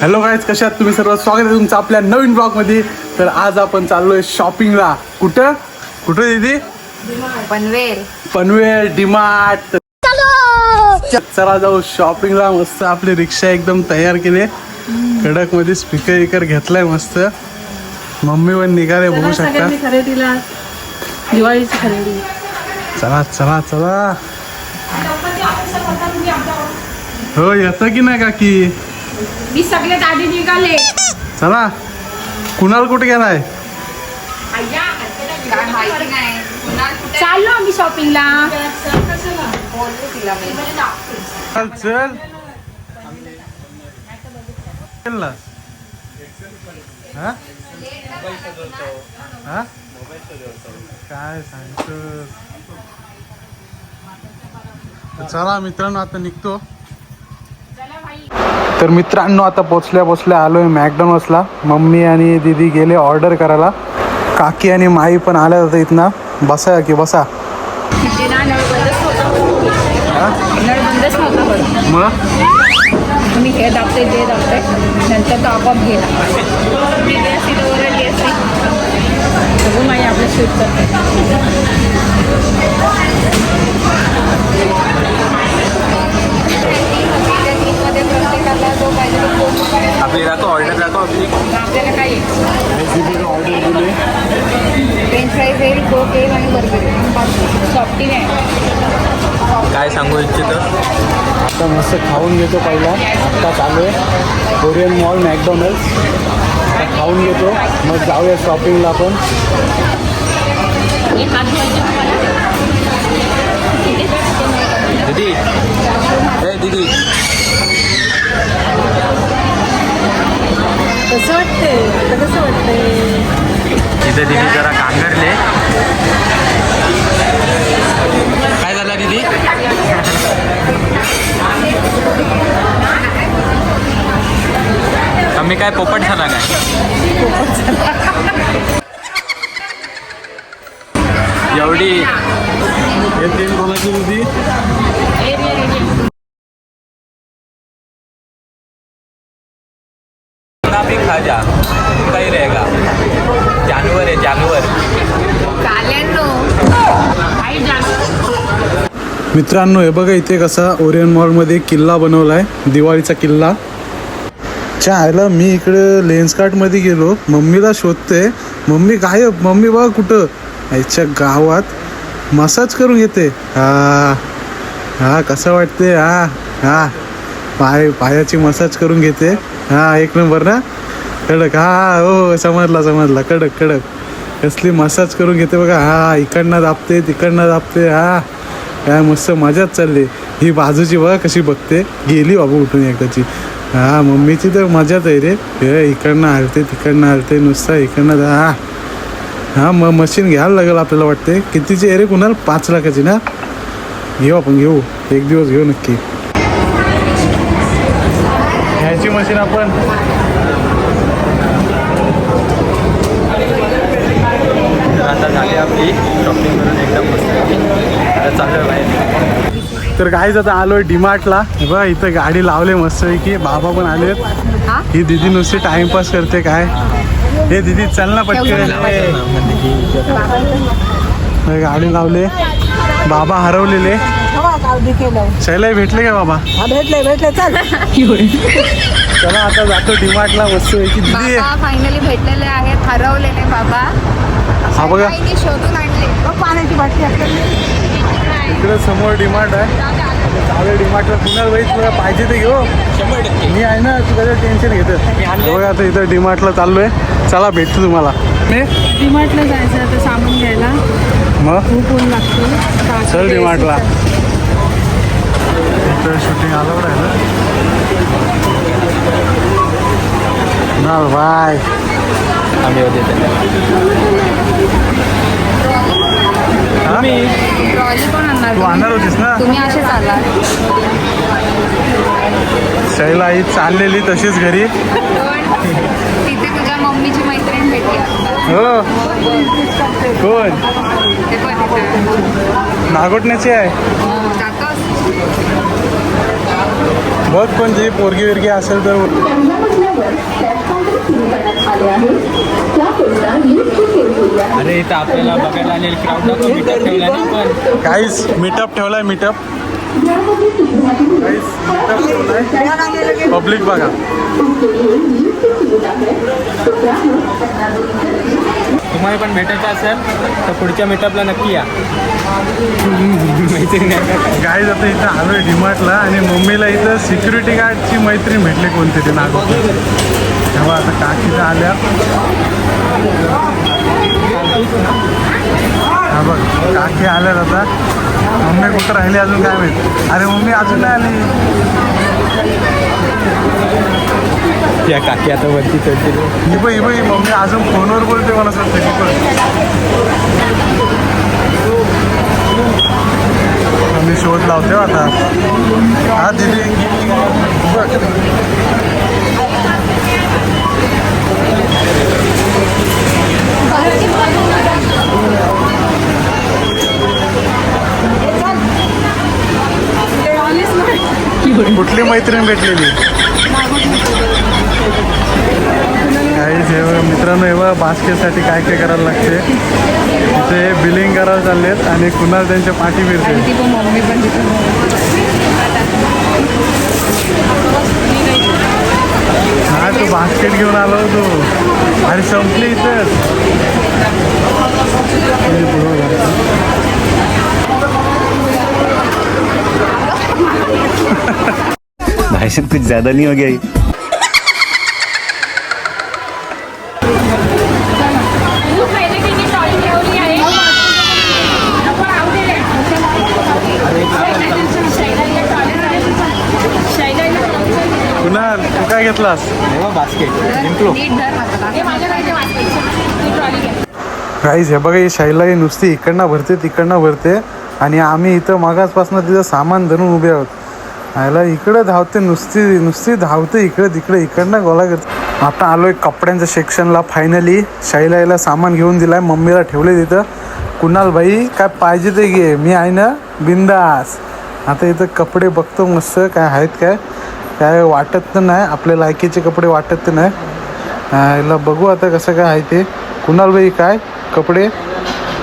Hello guys कशात तुम्ही सर्व स्वागत आहे तुमचं आपल्या नवीन ब्लॉगमध्ये तर आज आपण चाललोय शॉपिंगला कुठं? कुठं दीदी? पनवेल. पनवेल डिमार्ट. चला! जाऊ शॉपिंगला मस्त आपली रिक्षा एकदम तयार केली. कडकमध्ये स्पीकर विकर घेतलाय मस्त. मम्मी पण निघाले बघू शकता. खरेदीला. दिवाळीची खरेदी. चला चला चला. हो येतं की नाही काकी? मी सगळ्यात आधी निघाले. चला. कुणाल कुठे गेलाय? चाललो आम्ही शॉपिंगला. चल चल. चल हा? हा? काय सांगतो चला मित्रांनो आता निघतो. तर मित्रांनो आता पोचल्या पोचल्या आलोय मॅकडॉनल्ड्सला. मम्मी आणि दीदी गेले ऑर्डर करायला. काकी आणि माई पण आल्या जातं इथनं. बसा की बसा. मग हे? दाबते ते दाबते नंतर तो आपोआप गेला माई आपलं शूट करते आपली दाखव ऑर्डर दाखव आपली आपल्याला काय? ऑर्डर दिली। फ्रेंच फ्राईज येईल कोक येईल आणि बर्गर सॉफ्टी नाही काय सांगू इच्छितो? आता मस्त खाऊन घेतो पहिला. आत्ता चालू आहे. कोरियन मॉल मॅकडॉनल्ड्स खाऊन घेतो. मग जाऊया शॉपिंगला आपण. दीदी. ए दीदी. कसं वाटते कसं वाटते तिथे दिदी जरा कांगरले. काय झालं दिदी? कमी काय पोपट झालं ना भी खा जा काही रहेगा जानवर. आहे जानवर मित्रांनो हे बघा इथे कसा ओरियन मॉलमध्ये किल्ला बनवला आहे दिवाळीचा किल्ला. चायला मी इकडे लेन्समध्ये गेलो मम्मीला शोधते मम्मी काय मम्मी बघा कुठं. याच्या गावात मसाज करून घेते. हा हा कसं वाटते हा हा. पाय पायाची मसाज करून घेते. हा एक नंबर ना? कडक. हा हो समजला समजला. कडक कडक. कसली मसाज करून घेते बघा. हा इकडनं दाबते तिकडनं दाबते. हा. काय मस्त मजाच चालली. ही बाजूची बघा कशी बघते. गेली बाबू उठून एकदाची हा मम्मीची तर मजाच आहे रे. हे इकडनं हलते तिकडनं हलते नुसतं इकडनं हा. हा मग मशीन घ्यायला लागेल आपल्याला वाटते. कितीची आहे रे कुणाल? पाच लाखाची ना? घेऊ आपण घेऊ. एक दिवस घेऊ नक्की. ह्याची मशीन आपण तर आता झाली शॉपिंग करून एकदम मस्त चालू बाहेर. तर काय आता आलोय डिमार्टला बघा इथं गाडी लावले मस्त की बाबा पण आलेत. हा? दिदी नुसती टाइमपास करते काय? हे दिदी चल ना पटकन. हे गाडी लावले. बाबा हरवलेले. शैला भेटले का बाबा? भेटले भेटले चल. चला आता जातो डिमार्टला मस्त की दिदी बाबा फायनली भेटलेले आहेत हरवलेले बाबा. हा बघा. आईने शोधून आणले. पाण्याची बाटली आपल्याला इकडे समोर डिमार्ट आहे. चालेल डिमार्टला पुन्हा बाई तुला पाहिजे ते घेऊ. शंभर टक्के. मी आहे ना तू त्याचं टेन्शन घेत बघा आता इथं डिमार्टला चाललोय. चला भेटतो तुम्हाला. मी? डीमार्टला जायचं आता सामान घ्यायला. मग? खूप ऊन लागतो. चल डिमार्टला इथं शूटिंग आलं आहे ना ना बाय आम्ही होते तुम्ही ट्रॉली पण आणणार. तू आणणार होतीस ना? तुम्ही असेच आला शैला ही चाललेली तशीच घरी. तिथे तुझ्या मम्मीची मैत्रीण भेटली. हो. कोण? ते पण तिथे नागोटण्याची आहे. जातोस बघ कोणती पोरगी विरगी असेल तर अरे इथं आपल्याला बघायला आलेले क्राऊड नको मीटअप ठेवला ना आपण. काहीच मीटअप ठेवलाय मीटअप मीटअप पब्लिक बघा. तुम्हाला पण भेटायचं असेल तर पुढच्या मीटअपला नक्की या. मैत्रीण आहे. का? काय जातं इथं आलोय आणि मम्मीला इथं सिक्युरिटी गार्डची मैत्रीण भेटली कोणती ते नागोर तेव्हा आता काकीचं आल्या. हा बघ काकी आल्या आता. मम्मी कुठं राहिली अजून काय माहिती? अरे मम्मी अजून नाही आली. या काकी आता वरती चढतील. ही बघ ही ही मम्मी अजून फोनवर बोलते मला सांगते ती पण. आम्ही शोध लावते हो आता. हा दिली कुठली मैत्रीण भेटलेली? काही हे मित्रांनो बघा बास्केटसाठी काय काय करायला लागते? तिथे बिलिंग करायला चाललेत आणि कुणाल त्यांच्या पाठी फिरते? ती हा तू बास्केट घेऊन आलो होतो. आणि संपली इथं भाषण कुछ ज्यादा नहीं हो गया कुणाल तू काय घेतलास? बास्केट जिंकलो काहीच हे बघा ही शैला नुसती इकडनं भरते तिकडनं भरते. आणि आम्ही इथं मागासपासून तिथं सामान धरून उभे आहोत. याला इकडं धावते नुसती नुसती धावते इकडे तिकडे इकडनं गोला करते. आता आलोय कपड्यांच्या सेक्शनला फायनली शाईलाईला सामान घेऊन दिलाय. मम्मीला ठेवले तिथं. कुणाल भाई काय पाहिजे ते घे. मी आहे ना बिंदास. आता इथं कपडे बघतो मस्त काय आहेत काय. काय वाटत तर नाही. आपल्या लायकीचे कपडे वाटत तर नाही. याला बघू आता कसं काय आहे ते. कुणाल भाई काय? कपडे?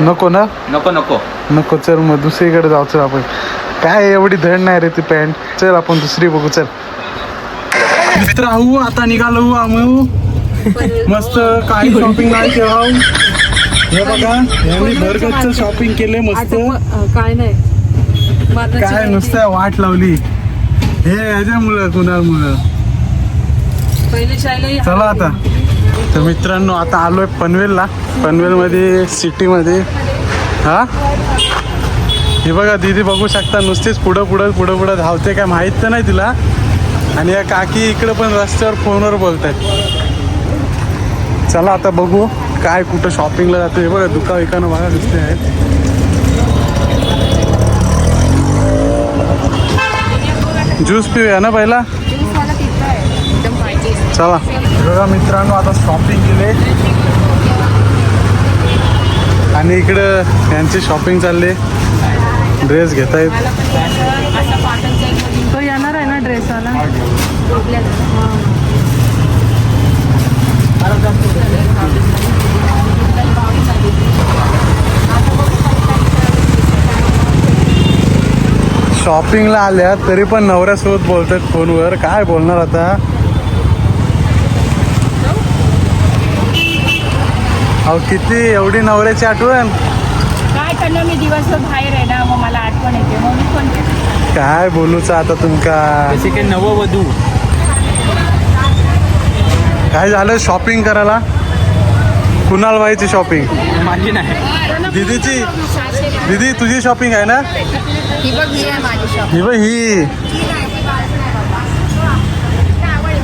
नको ना? नको नको. नको चल मग दुसरीकडे जाऊ चल आपण. काय एवढी धड नाही रे ती पॅन्ट. चल आपण दुसरी बघू चल. मित्र आहो आता निघालो आम्ही मस्त काही शॉपिंग नाही केला हे बघा यांनी भरगतचं शॉपिंग केले मस्त. काय नाही. काय नुसतं वाट लावली. हे पहिले शाळेला चला आता. तर मित्रांनो आता आलोय पनवेलला. पनवेलमध्ये सिटीमध्ये. हा? हे बघा दीदी बघू शकता नुसतीच पुढं पुढं पुढं पुढं धावते काय माहीत तर नाही तिला. आणि या काकी इकडं पण रस्त्यावर फोनवर बोलत आहेत चला आता बघू काय कुठं शॉपिंगला जातो हे बघा दुका विकानं बघा दिसते आहेत. ज्यूस पिऊया ना पहिला? चला. बघा मित्रांनो आता शॉपिंग केले. आणि इकडं यांची शॉपिंग चालली. ड्रेस घेत आहेत तो येणार आहे ना ड्रेसवाला शॉपिंगला आल्या तरी पण नवऱ्यासोबत बोलतात फोनवर. काय बोलणार आता? अहो किती एवढी नवऱ्याची आठवण. काय करणार मी? दिवसभर बाहेर आहे ना मग मला आठवण येते. मग मी पण काय बोलूच आता तुमका जसे काही नववधू. काय झालं शॉपिंग करायला? कुणाल बाईची शॉपिंग माझी नाही. दीदीची? दीदी तुझी शॉपिंग आहे ना? ही बघ ही आहे माझी शॉप ही बघ ही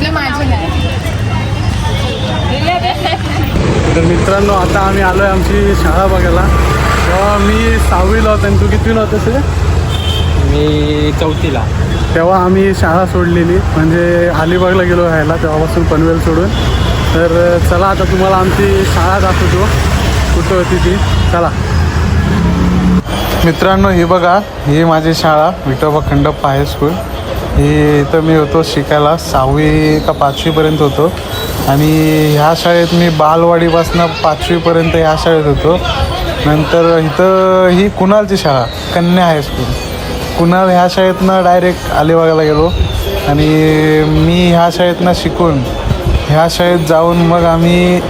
ही माझी नाही तर मित्रांनो आता आम्ही आलोय आमची शाळा बघायला. तेव्हा मी सहावीला होतो आणि तू कितवीला होतं सर मी चौथीला. तेव्हा आम्ही शाळा सोडलेली. म्हणजे अलिबागला गेलो राहायला तेव्हापासून पनवेल सोडून. तर चला आता तुम्हाला आमची शाळा दाखवतो. कुठं होती ती? चला. मित्रांनो ही बघा ही माझी शाळा विठोबा खंडप्पा हायस्कूल. हे इथं मी होतो शिकायला सहावी का पाचवीपर्यंत होतो. आणि ह्या शाळेत मी बालवाडीपासून पाचवीपर्यंत ह्या शाळेत होतो. नंतर इथं ही कुणालची शाळा कन्या हायस्कूल कुणाल ह्या शाळेतनं डायरेक्ट अलिबागला गेलो. आणि मी ह्या शाळेतनं शिकून ह्या शाळेत जाऊन मग आम्ही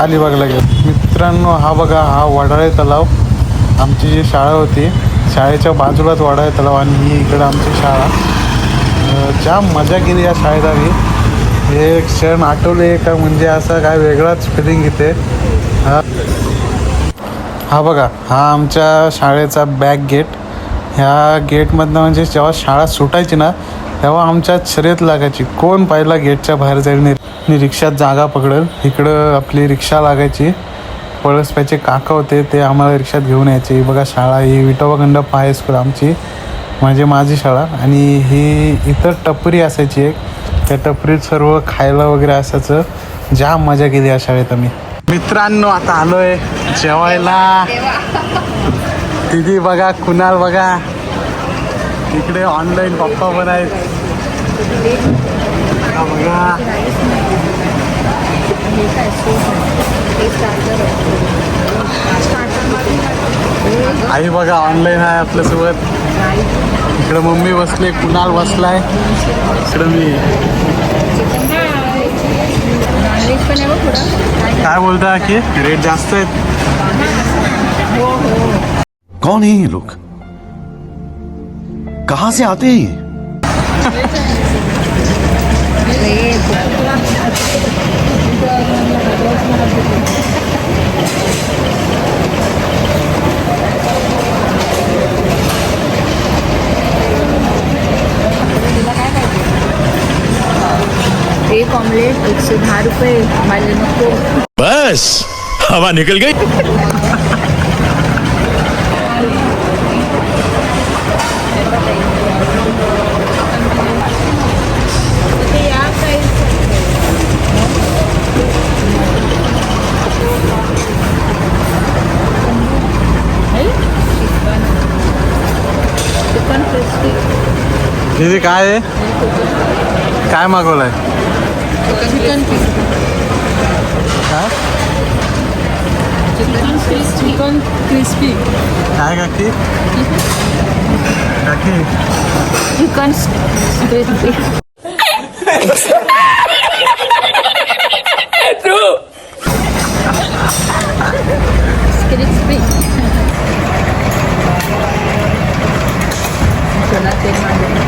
अलिबागला गेलो. मित्रांनो हा बघा हा वडाळे तलाव. आमची जी शाळा होती शाळेच्या बाजूलाच वडाळे तलाव आणि ही इकडं आमची शाळा. जाम मजा केली या शाळेत आम्ही हे क्षण आठवले का म्हणजे असं काय वेगळाच फिलिंग येते हा. हा बघा हा आमच्या शाळेचा बॅक गेट ह्या गेटमधनं म्हणजे जेव्हा शाळा सुटायची ना तेव्हा आमच्या शर्यत लागायची. कोण पहिला गेटच्या बाहेर जाईल नि रिक्षात जागा पकडेल इकडं आपली रिक्षा लागायची. पळसप्याचे काका होते ते आम्हाला रिक्षात घेऊन यायचे. बघा शाळा ही विठोबा पाय हायस्कूल आमची. म्हणजे माझी शाळा आणि ही इथं टपरी असायची एक. त्या टपरीत सर्व खायला वगैरे असायचं. जाम मजा केली या शाळेत आम्ही. मित्रांनो आता आलोय जेवायला. दिदी बघा कुणाल बघा. इकडे ऑनलाईन पप्पा पण आहेत. बघा आई बघा ऑनलाईन आहे आपल्यासोबत. इकडे मम्मी बसले कुणाल बसलाय? इकडे मी. काय बोलता की रेट जास्त आहेत. कौन है ये लोग? कहाँ से आते हैं ये? ऑमलेट एकशे दहा रुपये मला नको बस हवा निकल गई। चिकन क्रिस्पी दीदी काय आहे? काय मागवलंय? चिकन काय चिकन क्रिस्पी काय काकी काकी चिकन क्रिस्पी क्रिस्पी चला ते माझं